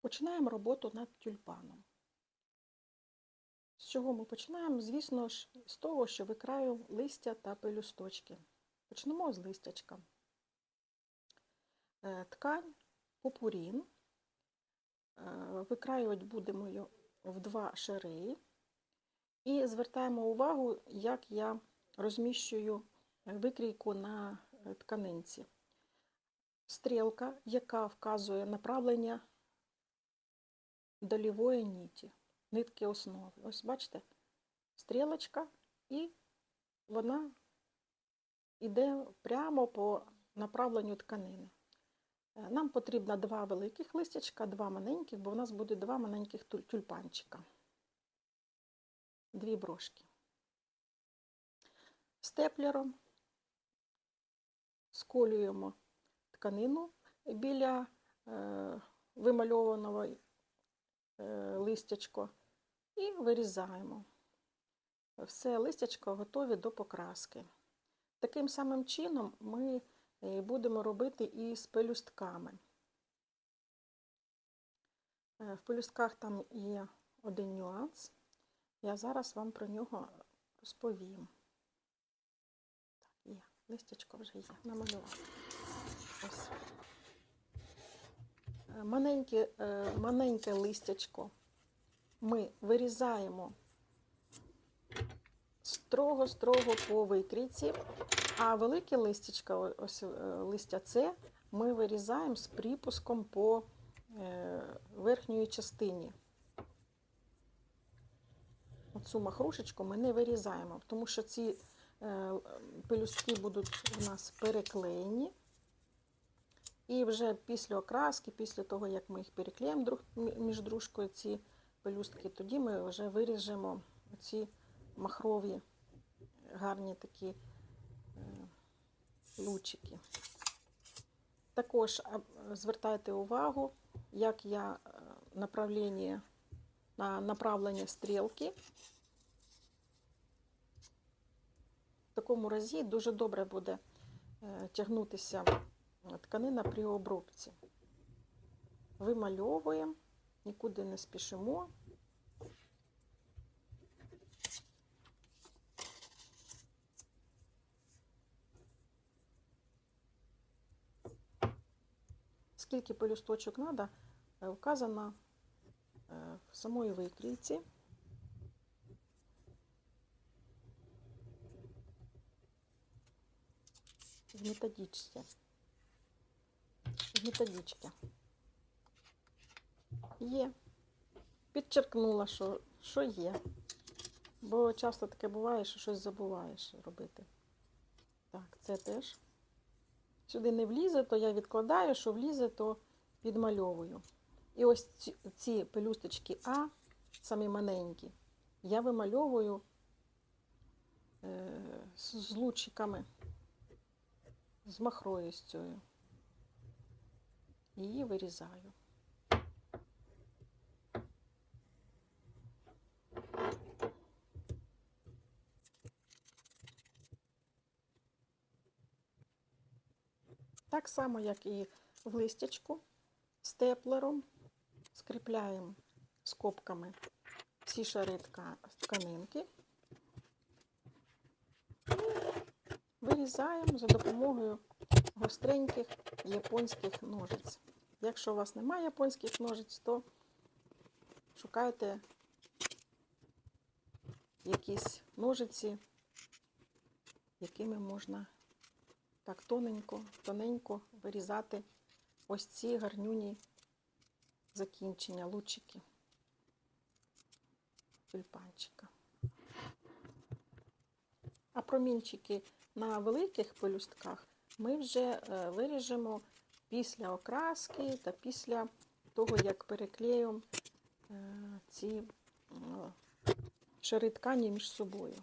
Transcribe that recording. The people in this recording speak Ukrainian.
Починаємо роботу над тюльпаном. З чого ми починаємо? Звісно ж, з того, що викраю листя та пелюсточки. Почнемо з листячка. Е, Ткань попурін. Е, Викраювати будемо його в два шари. І звертаємо увагу, як я розміщую викрійку на е, тканинці. Стрілка, яка вказує направлення долівої ніті, нитки основи. Ось бачите, стрілочка, і вона йде прямо по направленню тканини. Е, Нам потрібно два великих листячка, два маленьких, бо в нас буде два маленьких тюльпанчика. Дві брошки. Степлером сколюємо тканину біля е, вимальованого листячко і вирізаємо. Все листячко готові до покраски. Таким самим чином ми е, будемо робити і з пелюстками. Е, В пелюстках там є один нюанс. Я зараз вам про нього розповім. Так, є. Листячко вже є. Намалювала. Ось. Маленьке, е, маленьке листячко ми вирізаємо строго-строго по викрійці, а велике листячко, ось е, листя С, ми вирізаємо з припуском по е, верхньої частині. Оцю махрушечку ми не вирізаємо, тому що ці пелюстки будуть у нас переклеєні. І вже після окраски, після того, як ми їх переклеїмо друг, між дружкою ці пелюстки, тоді ми вже виріжемо ці махрові гарні такі е, лучики. Також звертайте увагу, як я е, направлення, на направлення стрілки. В такому разі дуже добре буде е, тягнутися тканина при обробці. Вимальовуємо, нікуди не спішимо. Скільки пелюсточок треба, вказано е, в самої викрійці. В методичці. В методичці. Є. Підчеркнула, що, що є. Бо часто таке буває, що щось забуваєш робити. Так, це теж. Сюди не влізе, то я відкладаю, що влізе, то підмальовую. І ось ці, ці пелюсточки А, самі маленькі, я вимальовую е, з, лучиками, з махрою. Її вирізаю. Так само, як і в листячку, степлером скріпляємо скобками всі шари тканинки. І вирізаємо за допомогою гостреньких японських ножиць. Якщо у вас немає японських ножиць, то шукайте якісь ножиці, якими можна так тоненько, тоненько вирізати ось ці гарнюні закінчення, лучики тюльпанчика. А промінчики на великих пелюстках ми вже е, виріжемо після окраски та після того, як переклеїмо е, ці шари ткані між собою.